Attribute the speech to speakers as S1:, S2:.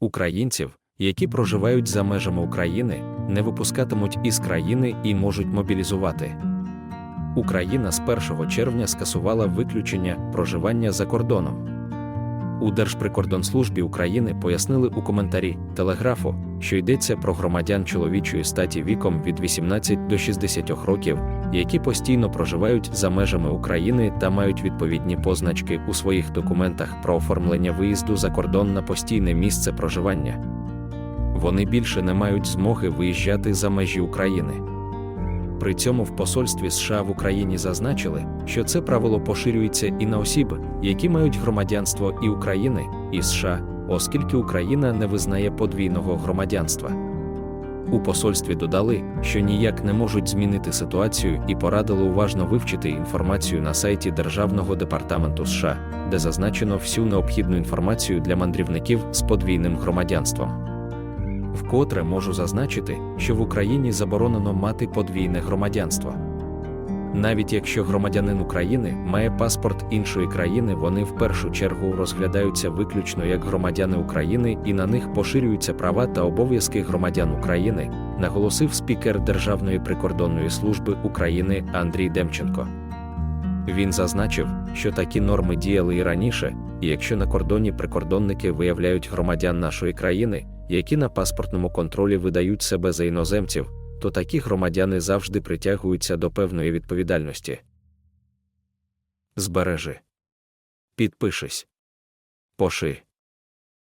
S1: Українців, які проживають за межами України, не випускатимуть із країни і можуть мобілізувати. Україна з 1 червня скасувала виключення проживання за кордоном. У Держприкордонслужбі України пояснили у коментарі телеграфу, що йдеться про громадян чоловічої статі віком від 18 до 60 років, які постійно проживають за межами України та мають відповідні позначки у своїх документах про оформлення виїзду за кордон на постійне місце проживання. Вони більше не мають змоги виїжджати за межі України. При цьому в посольстві США в Україні зазначили, що це правило поширюється і на осіб, які мають громадянство і України, і США, оскільки Україна не визнає подвійного громадянства. У посольстві додали, що ніяк не можуть змінити ситуацію і порадили уважно вивчити інформацію на сайті Державного департаменту США, де зазначено всю необхідну інформацію для мандрівників з подвійним громадянством. Вкотре можу зазначити, що в Україні заборонено мати подвійне громадянство. Навіть якщо громадянин України має паспорт іншої країни, вони в першу чергу розглядаються виключно як громадяни України і на них поширюються права та обов'язки громадян України, наголосив спікер Державної прикордонної служби України Андрій Демченко. Він зазначив, що такі норми діяли і раніше, і якщо на кордоні прикордонники виявляють громадян нашої країни, які на паспортному контролі видають себе за іноземців, то такі громадяни завжди притягуються до певної відповідальності. Збережи. Підпишись. Поши.